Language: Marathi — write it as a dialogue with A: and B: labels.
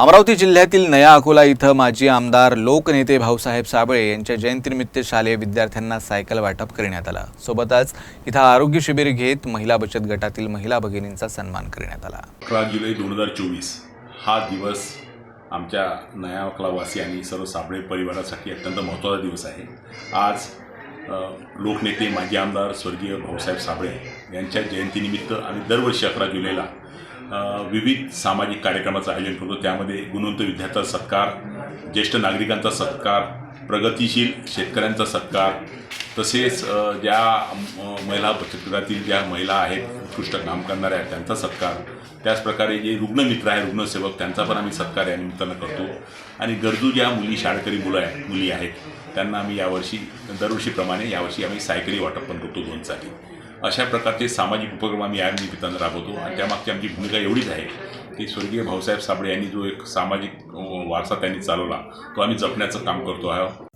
A: अमरावती जिल्ह्यातील नया अकोला इथं माजी आमदार लोकनेते भाऊसाहेब साबळे यांच्या जयंतीनिमित्त शालेय विद्यार्थ्यांना सायकल वाटप करण्यात आलं. सोबतच इथं आरोग्य शिबिर घेत महिला बचत गटातील महिला भगिनींचा सन्मान करण्यात आला.
B: अकरा जुलै दोन हजार चोवीस हा दिवस आमच्या नया अकलावासी आणि सर्व साबळे परिवारासाठी अत्यंत महत्त्वाचा दिवस आहे. आज लोकनेते माजी आमदार स्वर्गीय भाऊसाहेब साबळे यांच्या जयंतीनिमित्त आम्ही दरवर्षी अकरा जुलैला विविध सामाजिक कार्यक्रमाचं आयोजन करतो. त्यामध्ये गुणवंत विद्यार्थ्यांचा सत्कार ज्येष्ठ नागरिकांचा सत्कार प्रगतिशील शेतकऱ्यांचा सत्कार तसेच ज्या महिला बचत गटातील ज्या महिला आहेत उत्कृष्ट काम करणाऱ्या आहेत त्यांचा सत्कार. त्याचप्रकारे जे रुग्णमित्र आहे रुग्णसेवक त्यांचा पण आम्ही सत्कार या निमित्तानं करतो. आणि गरजू ज्या मुली शाळकरी मुलं आहेत मुली आहेत त्यांना आम्ही यावर्षी दरवर्षीप्रमाणे यावर्षी आम्ही सायकली वाटप पण करतो दोन चाकी. अशा प्रकारचे सामाजिक उपक्रम आम्ही या निमित्तानं राबवतो. आणि त्यामागची आमची भूमिका एवढीच आहे की स्वर्गीय भाऊसाहेब साबळे यांनी जो एक सामाजिक वारसा त्यांनी चालवला तो आम्ही जपण्याचं काम करतो आहोत.